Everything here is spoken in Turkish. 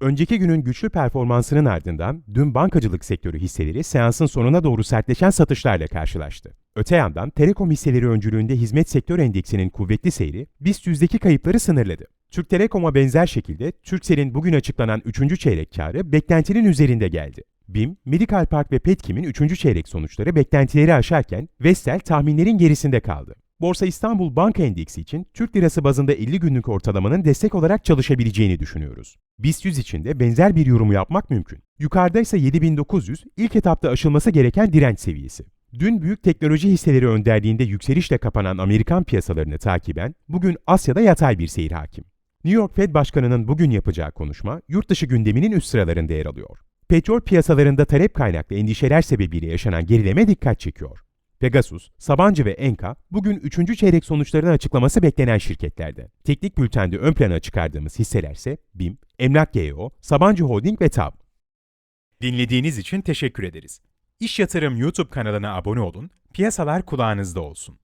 Önceki günün güçlü performansının ardından dün bankacılık sektörü hisseleri seansın sonuna doğru sertleşen satışlarla karşılaştı. Öte yandan Telekom hisseleri öncülüğünde hizmet sektör endeksinin kuvvetli seyri BIST yüzdeki kayıpları sınırladı. Türk Telekom'a benzer şekilde Turkcell'in bugün açıklanan 3. çeyrek karı beklentinin üzerinde geldi. BİM, Medical Park ve Petkim'in 3. çeyrek sonuçları beklentileri aşarken Vestel tahminlerin gerisinde kaldı. Borsa İstanbul Banka Endeksi için Türk Lirası bazında 50 günlük ortalamanın destek olarak çalışabileceğini düşünüyoruz. BIST 100 için de benzer bir yorumu yapmak mümkün. Yukarıda ise 7900 ilk etapta aşılması gereken direnç seviyesi. Dün büyük teknoloji hisseleri önderliğinde yükselişle kapanan Amerikan piyasalarını takiben bugün Asya'da yatay bir seyir hakim. New York Fed Başkanı'nın bugün yapacağı konuşma yurt dışı gündeminin üst sıralarında yer alıyor. Petrol piyasalarında talep kaynaklı endişeler sebebiyle yaşanan gerileme dikkat çekiyor. Pegasus, Sabancı ve Enka bugün 3. çeyrek sonuçlarını açıklaması beklenen şirketlerden. Teknik bültende ön plana çıkardığımız hisselerse BİM, Emlak GEO, Sabancı Holding ve TAV. Dinlediğiniz için teşekkür ederiz. İş Yatırım YouTube kanalına abone olun, piyasalar kulağınızda olsun.